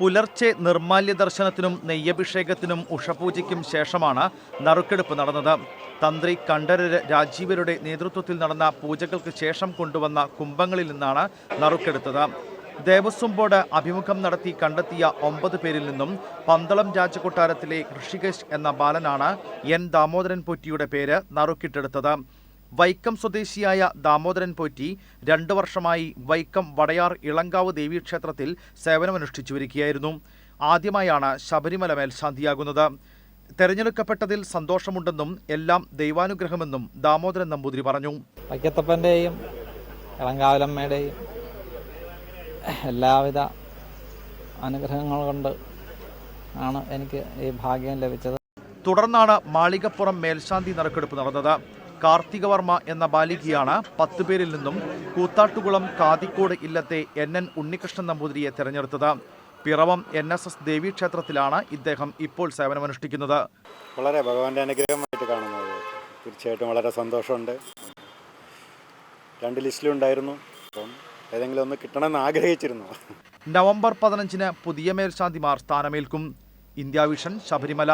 പുലർച്ചെ നിർമാല്യ ദർശനത്തിനും നെയ്യഭിഷേകത്തിനും ഉഷപൂജയ്ക്കും ശേഷമാണ് നറുക്കെടുപ്പ് നടന്നത്. തന്ത്രി കണ്ഠരര് രാജീവരുടെ നേതൃത്വത്തിൽ നടന്ന പൂജകൾക്ക് ശേഷം കൊണ്ടുവന്ന കുംഭങ്ങളിൽ നിന്നാണ് നറുക്കെടുത്തത്. ദേവസ്വം ബോർഡ് അഭിമുഖം നടത്തി കണ്ടെത്തിയ ഒമ്പത് പേരിൽ നിന്നും പന്തളം രാജകൊട്ടാരത്തിലെ ഋഷികേശ് എന്ന ബാലനാണ് എൻ ദാമോദരൻ പൊറ്റിയുടെ പേര് നറുക്കിട്ടെടുത്തത്. വൈക്കം സ്വദേശിയായ ദാമോദരൻ പോറ്റി രണ്ടു വർഷമായി വൈക്കം വടയാർ ഇളങ്കാവ് ദേവീക്ഷേത്രത്തിൽ സേവനമനുഷ്ഠിച്ചു വരികയായിരുന്നു. ആദ്യമായാണ് ശബരിമല മേൽശാന്തിയാകുന്നത് തെരഞ്ഞെടുക്കപ്പെട്ടതിൽ സന്തോഷമുണ്ടെന്നും എല്ലാം ദൈവാനുഗ്രഹമെന്നും ദാമോദരൻ നമ്പൂതിരി പറഞ്ഞു. വൈക്കത്തപ്പന്റെയും ഇളങ്കാവലമ്മയുടെയും എല്ലാവിധ അനുഗ്രഹങ്ങൾ കൊണ്ട് ആണ് എനിക്ക് ഈ ഭാഗ്യം ലഭിച്ചത്. തുടർന്നാണ് മാളികപ്പുറം മേൽശാന്തി നറുക്കെടുപ്പ് നടന്നത്. കാർത്തികവർമ്മ എന്ന ബാലികയാണ് പത്ത് പേരിൽ നിന്നും കൂത്താട്ടുകുളം കാതിക്കോട് ഇല്ലത്തെ എൻ എൻ ഉണ്ണികൃഷ്ണൻ നമ്പൂതിരിയെ തെരഞ്ഞെടുത്തത്. പിറവം എൻ എസ് എസ് ദേവീക്ഷേത്രത്തിലാണ് ഇദ്ദേഹം ഇപ്പോൾ സേവനമനുഷ്ഠിക്കുന്നത്. വളരെ ഭഗവാന്റെ അനുഗ്രഹമായിട്ട് കാണുന്നത്. തീർച്ചയായിട്ടും വളരെ സന്തോഷമുണ്ട്. രണ്ട് ലിസ്റ്റിലുണ്ടായിരുന്നു അപ്പം ഏതെങ്കിലും ഒന്ന് കിട്ടണമെന്ന് ആഗ്രഹിച്ചിരുന്നു. നവംബർ പതിനഞ്ചിന് പുതിയ മേൽശാന്തിമാർ സ്ഥാനമേൽക്കും. India Vision Sabarimala.